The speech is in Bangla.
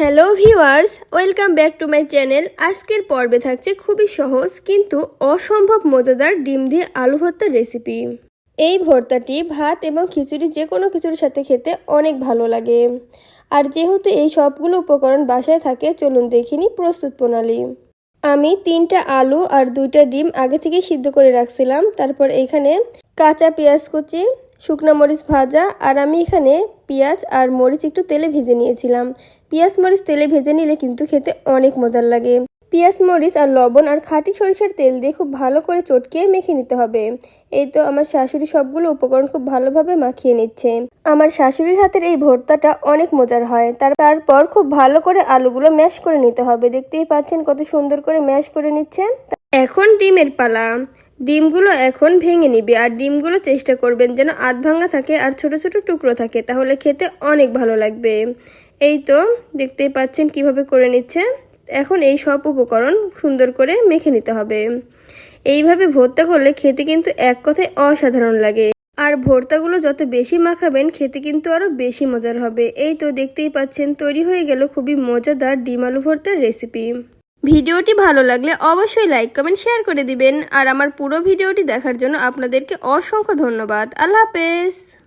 Hello viewers welcome back to my channel আজকের পর্বে থাকছে খুবই সহজ কিন্তু অসম্ভব মজাদার ডিম দিয়ে আলু ভর্তার রেসিপি এই ভর্তাটি ভাত এবং খিচুড়ি যে কোনো কিছুর সাথে খেতে অনেক ভালো লাগে। আর যেহেতু এই সবগুলো উপকরণ বাসায় থাকে, চলুন দেখিনি প্রস্তুত প্রণালী। আমি তিনটা আলু আর দুইটা ডিম আগে থেকে সিদ্ধ করে রাখছিলাম। তারপর এখানে কাঁচা পেঁয়াজ কুচি শুকনো মরিচ ভাজা, আর আমি এখানে পেঁয়াজ আর মরিচ একটু তেলে ভেজে নিয়েছিলাম। পেঁয়াজ মরিচ তেলে ভেজে নিলে কিন্তু খেতে অনেক মজার লাগে। পেঁয়াজ মরিচ আর লবণ আর খাঁটি সরিষার তেল দিয়ে খুব ভালো করে চটকিয়ে মেখে নিতে হবে। এই তো আমার শাশুড়ি সবগুলো উপকরণ খুব ভালোভাবে মাখিয়ে নিচ্ছে। আমার শাশুড়ির হাতের এই ভর্তাটা অনেক মজার হয়। তার তারপর খুব ভালো করে আলুগুলো ম্যাশ করে নিতে হবে। দেখতেই পাচ্ছেন কত সুন্দর করে ম্যাশ করে নিচ্ছে। এখন ডিমের পালা। ডিমগুলো এখন ভেঙে নিবে আর ডিমগুলো চেষ্টা করবেন যেন আধ ভাঙা থাকে আর ছোট ছোট টুকরো থাকে, তাহলে খেতে অনেক ভালো লাগবে। এই তো দেখতেই পাচ্ছেন কীভাবে করে নিচ্ছে। এখন এই সব উপকরণ সুন্দর করে মেখে নিতে হবে। এইভাবে ভর্তা করলে খেতে কিন্তু এক কথায় অসাধারণ লাগে। আর ভর্তাগুলো যত বেশি মাখাবেন, খেতে কিন্তু আরও বেশি মজার হবে। এই তো দেখতেই পাচ্ছেন, তৈরি হয়ে গেল খুবই মজাদার ডিম আলু ভর্তার রেসিপি ভিডিওটি ভালো লাগলে অবশ্যই লাইক, কমেন্ট, শেয়ার করে দিবেন। আর আমার পুরো ভিডিওটি দেখার জন্য আপনাদেরকে অসংখ্য ধন্যবাদ। আল্লাহ হাফেজ।